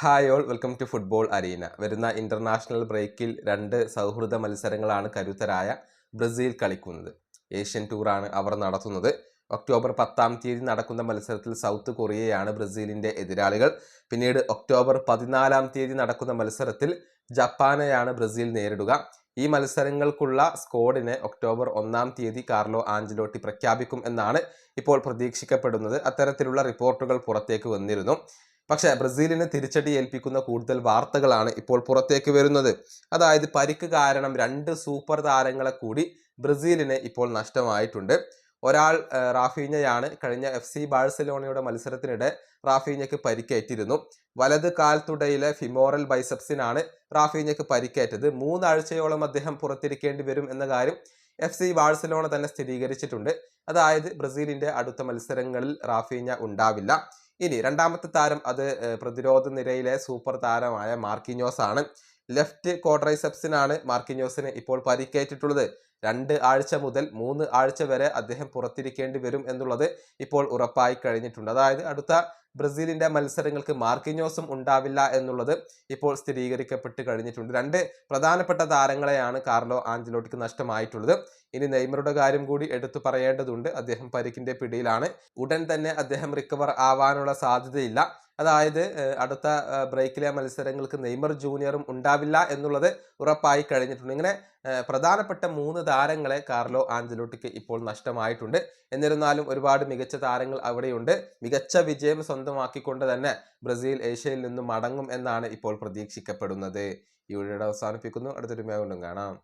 Hi all welcome to football arena വരുന്ന international ബ്രേക്കിൽ രണ്ട് സൗഹൃദ മത്സരങ്ങളാണ് കരുത്തരായ ബ്രസീൽ കളിക്കുന്നത്. ഏഷ്യൻ ടൂറാണ് അവർ നടത്തുന്നത്. ഒക്ടോബർ പത്താം തീയതി നടക്കുന്ന മത്സരത്തിൽ സൗത്ത് കൊറിയയാണ് ബ്രസീലിന്റെ എതിരാളികൾ. പിന്നീട് ഒക്ടോബർ പതിനാലാം തീയതി നടക്കുന്ന മത്സരത്തിൽ ജപ്പാനെയാണ് ബ്രസീൽ നേരിടുക. ഈ മത്സരങ്ങൾക്കുള്ള സ്കോഡിനെ ഒക്ടോബർ ഒന്നാം തീയതി കാർലോ ആഞ്ചലോട്ടി പ്രഖ്യാപിക്കും എന്നാണ് ഇപ്പോൾ പ്രതീക്ഷിക്കപ്പെടുന്നത്. അത്തരത്തിലുള്ള റിപ്പോർട്ടുകൾ പുറത്തേക്ക് വന്നിരുന്നു. പക്ഷേ ബ്രസീലിന് തിരിച്ചടി ഏൽപ്പിക്കുന്ന കൂടുതൽ വാർത്തകളാണ് ഇപ്പോൾ പുറത്തേക്ക് വരുന്നത്. അതായത് പരിക്ക് കാരണം രണ്ട് സൂപ്പർ താരങ്ങളെ കൂടി ബ്രസീലിന് ഇപ്പോൾ നഷ്ടമായിട്ടുണ്ട്. ഒരാൾ റാഫീഞ്ഞയാണ് കഴിഞ്ഞ എഫ് സി ബാഴ്സലോണയുടെ മത്സരത്തിനിടെ റാഫീഞ്ഞയ്ക്ക് പരിക്കേറ്റിരുന്നു. വലത് കാൽ തുടയിലെ ഫിമോറൽ ബൈസപ്സിനാണ് റാഫീഞ്ഞയ്ക്ക് പരിക്കേറ്റത്. മൂന്നാഴ്ചയോളം അദ്ദേഹം പുറത്തിരിക്കേണ്ടി വരും എന്ന കാര്യം എഫ് സി ബാഴ്സലോണ തന്നെ സ്ഥിരീകരിച്ചിട്ടുണ്ട്. അതായത് ബ്രസീലിന്റെ അടുത്ത മത്സരങ്ങളിൽ റാഫീഞ്ഞ ഉണ്ടാവില്ല. ഇനി രണ്ടാമത്തെ താരം അത് പ്രതിരോധ നിരയിലെ സൂപ്പർ താരമായ മാർക്കിഞ്ഞോസ് ആണ് ലെഫ്റ്റ് കോഡ്രൈസെപ്സിനാണ് മാർക്കിഞ്ഞോസിന് ഇപ്പോൾ പരിക്കേറ്റിട്ടുള്ളത്. രണ്ട് ആഴ്ച മുതൽ മൂന്ന് ആഴ്ച വരെ അദ്ദേഹം പുറത്തിരിക്കേണ്ടി വരും എന്നുള്ളത് ഇപ്പോൾ ഉറപ്പായി കഴിഞ്ഞിട്ടുണ്ട്. അതായത് അടുത്ത ബ്രസീലിന്റെ മത്സരങ്ങൾക്ക് മാർക്കിഞ്ഞോസും ഉണ്ടാവില്ല എന്നുള്ളത് ഇപ്പോൾ സ്ഥിരീകരിക്കപ്പെട്ട് കഴിഞ്ഞിട്ടുണ്ട്. രണ്ട് പ്രധാനപ്പെട്ട താരങ്ങളെയാണ് കാർലോ ആഞ്ചലോട്ടിക്ക് നഷ്ടമായിട്ടുള്ളത്. ഇനി നെയ്മറുടെ കാര്യം കൂടി എടുത്തു പറയേണ്ടതുണ്ട്. അദ്ദേഹം പരിക്കിന്റെ പിടിയിലാണ്. ഉടൻ തന്നെ അദ്ദേഹം റിക്കവർ ആവാനുള്ള സാധ്യതയില്ല. അതായത് അടുത്ത ബ്രേക്കിലെ മത്സരങ്ങൾക്ക് നെയ്മർ ജൂനിയറും ഉണ്ടാവില്ല എന്നുള്ളത് ഉറപ്പായി കഴിഞ്ഞിട്ടുണ്ട്. ഇങ്ങനെ പ്രധാനപ്പെട്ട മൂന്ന് താരങ്ങളെ കാർലോ ആഞ്ചലോട്ടിക്ക് ഇപ്പോൾ നഷ്ടമായിട്ടുണ്ട്. എന്നിരുന്നാലും ഒരുപാട് മികച്ച താരങ്ങൾ അവിടെയുണ്ട്. മികച്ച വിജയം സ്വന്തമാക്കിക്കൊണ്ട് തന്നെ ബ്രസീൽ ഏഷ്യയിൽ നിന്നും മടങ്ങും എന്നാണ് ഇപ്പോൾ പ്രതീക്ഷിക്കപ്പെടുന്നത്. ഈ വീഡിയോയുടെ അവസാനിപ്പിക്കുന്നു. അടുത്തൊരു കൊണ്ടും കാണാം.